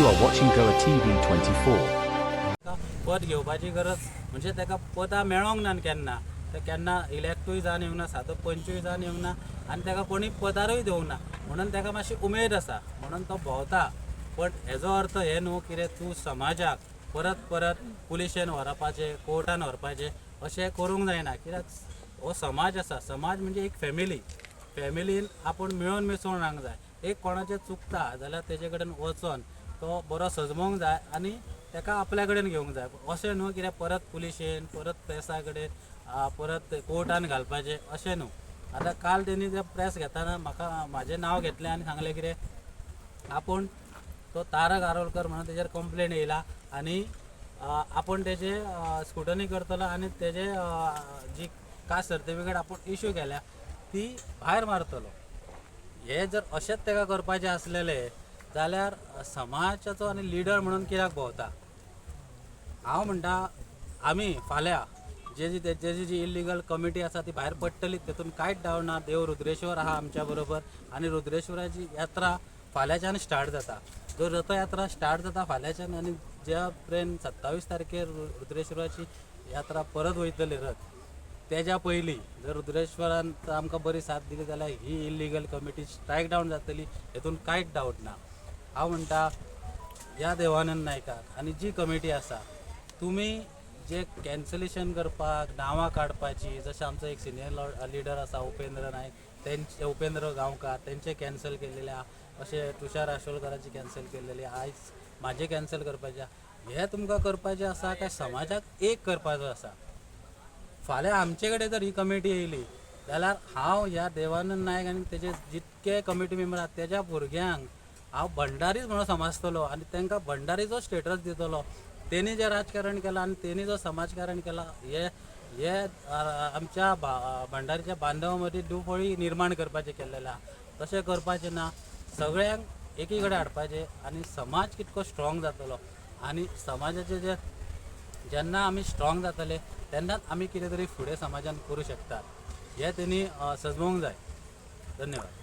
You are watching Goa TV 24. ताका पद घेवपाची गरज. म्हणजे ताका पदां मेळोंक ना केन्ना ते केन्ना इलेक्टूय जावन येवंक ना सादो पंचूय जावन येवंक ना आनी ताका कोणी पदारूय दिवंक ना. म्हणून ताका मातशी उमेद आसा म्हणून तो भोंवता. पण हेजो अर्थ हे न्हू कितें तूं समाजाक परत परत पुलिशेन व्हरपाचें कोर्टान व्हरपाचें अशें करूंक जायना. कित्याक हो समाज आसा समाज म्हणजे एक फॅमिली फॅमिलीन आपूण मेळून मिसळून रावंक जाय. एक कोणाचें चुकता जाल्यार तेजे कडेन वचोन. तो बरो सजमोवंक जाय आनी ताका आपल्या कडेन घेवंक जाय. अशें न्हू कित्याक परत पुलिशेन परत प्रेसा कडेन परत कोर्टान घालपाचें अशें न्हू. आतां काल तेणी ते प्रेस घेताना म्हाका म्हाजें नांव घेतलें आनी सांगलें कितें आपूण तो तारक आरोलकर म्हणून तेजेर कंप्लेन येयला आनी आपूण तेजे स्कुटनी करतलो आनी तेजे जी कास्ट सर्टिफिकेट आपूण इश्यू केल्या ती भायर मारतलो. हे जर अशेंच ताका करपाचें आसलेलें जाल्यार समाजाचो आनी लिडर म्हणून कित्याक भोंवता? हांव म्हणटा आमी फाल्यां जे जी जे जी इलिगल कमिटी आसा ती भायर पडटली तेतून कांयच डावट ना. देव रुद्रेश्वर आहा आमच्या बरोबर आनी रुद्रेश्वराची यात्रा फाल्यांच्यान स्टार्ट जाता. जो रथयात्रा स्टार्ट जाता फाल्यांच्यान आनी ज्या पर्यंत सत्तावीस तारखेर रुद्रेश्वराची यात्रा परत वयतली रथ तेज्या पयलीं जर रुद्रेश्वरान आमकां बरी साथ दिली जाल्यार ही इलिगल कमिटी स्ट्रायक डावन जातली हेतून कांयच डावट ना. हांव म्हणटा ह्या देवानंद नायकाक आनी जी कमिटी आसा तुमी जे कॅन्सलेशन करपाक नांवां काडपाची जशें आमचो एक सिनियर लिडर आसा उपेंद्र नायक तेंचे उपेंद्र गांवकार तेंचे कॅन्सल केलेले आहा अशें तुषार आशोलकराची कॅन्सल केलेली आयज म्हाजे कॅन्सल करपाचे आहा. हे तुमकां करपाचें आसा काय समाजाक एक करपाचो आसा फाल्यां आमचे कडेन जर ही कमिटी येयली जाल्यार हांव ह्या देवानंद नायक आनी तेजे जितके कमिटी मेंबर आहात तेज्या भुरग्यांक हांव भंडारीच म्हणून समजतलो आनी तांकां भंडारीचो स्टेटस दितलो तेणी जें राजकारण केलां आनी तेणी जो समाजकारण केलां हे हे आमच्या भा- भंडारीच्या बांधवा मदीं दुफळी निर्माण करपाचें केल्लेलें आहा तशें करपाचें ना सगळ्यांक एकी कडेन हाडपाचें आनी समाज कितको स्ट्रॉंग जातलो. आनी समाजाचें जे जेन्ना आमी स्ट्रॉंग जातले तेन्नाच आमी कितें तरी फुडें समाजान करूं शकतात हें तेणी अ, सजमोवंक जाय. धन्यवाद.